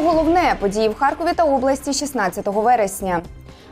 головне події в Харкові та області 16 вересня.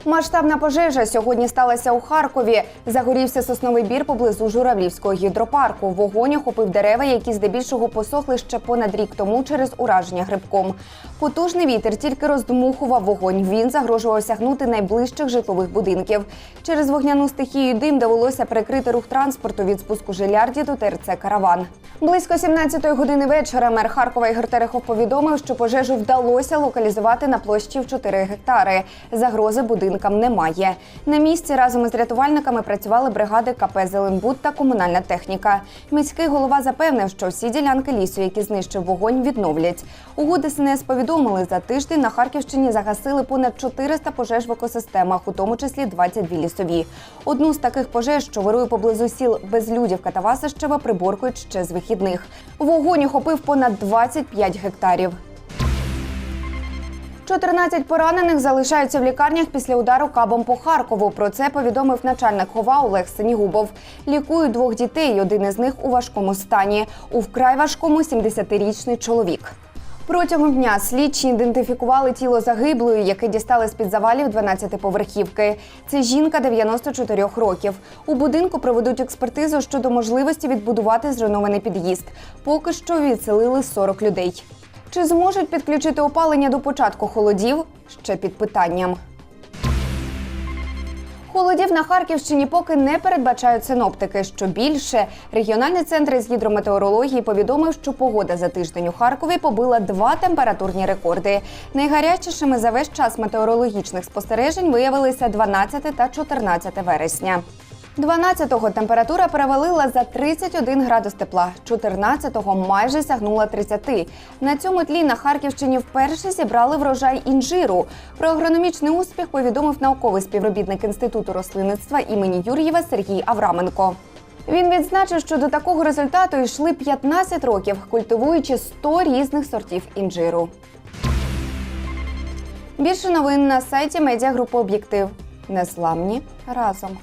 Масштабна пожежа сьогодні сталася у Харкові. Загорівся сосновий бір поблизу Журавлівського гідропарку. Вогонь охопив дерева, які здебільшого посохли ще понад рік тому через ураження грибком. Потужний вітер тільки роздмухував вогонь. Він загрожував сягнути найближчих житлових будинків. Через вогняну стихію дим довелося перекрити рух транспорту від спуску Жилярді до ТРЦ Караван. Близько 17-ї години вечора мер Харкова Ігор Терехов повідомив, що пожежу вдалося локалізувати на площі в 4 гектари. Загрози будинкам немає. На місці разом із рятувальниками працювали бригади КП Зеленбуд та комунальна техніка. Міський голова запевнив, що всі ділянки лісу, які знищив вогонь, відновлять. У ДСНС повідомили, за тиждень на Харківщині загасили понад 400 пожеж в екосистемах, у тому числі 22 лісові. Одну з таких пожеж, що вирує поблизу сіл Безлюдівка та Васищева, приборкують ще з вихідних. Вогонь охопив понад 25 гектарів. 14 поранених залишаються в лікарнях після удару кабом по Харкову. Про це повідомив начальник хова Олег Синігубов. Лікують двох дітей. Один із них у важкому стані. У вкрай важкому 70-річний чоловік. Протягом дня слідчі ідентифікували тіло загиблої, яке дістали з-під завалів 12-поверхівки. Це жінка 94 років. У будинку проведуть експертизу щодо можливості відбудувати зруйнований під'їзд. Поки що відселили 40 людей. Чи зможуть підключити опалення до початку холодів? Ще під питанням. Холодів на Харківщині поки не передбачають синоптики. Що більше, регіональний центр із гідрометеорології повідомив, що погода за тиждень у Харкові побила два температурні рекорди. Найгарячішими за весь час метеорологічних спостережень виявилися 12 та 14 вересня. 12-го температура перевалила за 31 градус тепла, 14-го майже сягнула 30. На цьому тлі на Харківщині вперше зібрали врожай інжиру. Про агрономічний успіх повідомив науковий співробітник Інституту рослинництва імені Юр'єва Сергій Авраменко. Він відзначив, що до такого результату йшли 15 років, культивуючи 100 різних сортів інжиру. Більше новин на сайті медіагрупи Об'єктив. Незламні разом.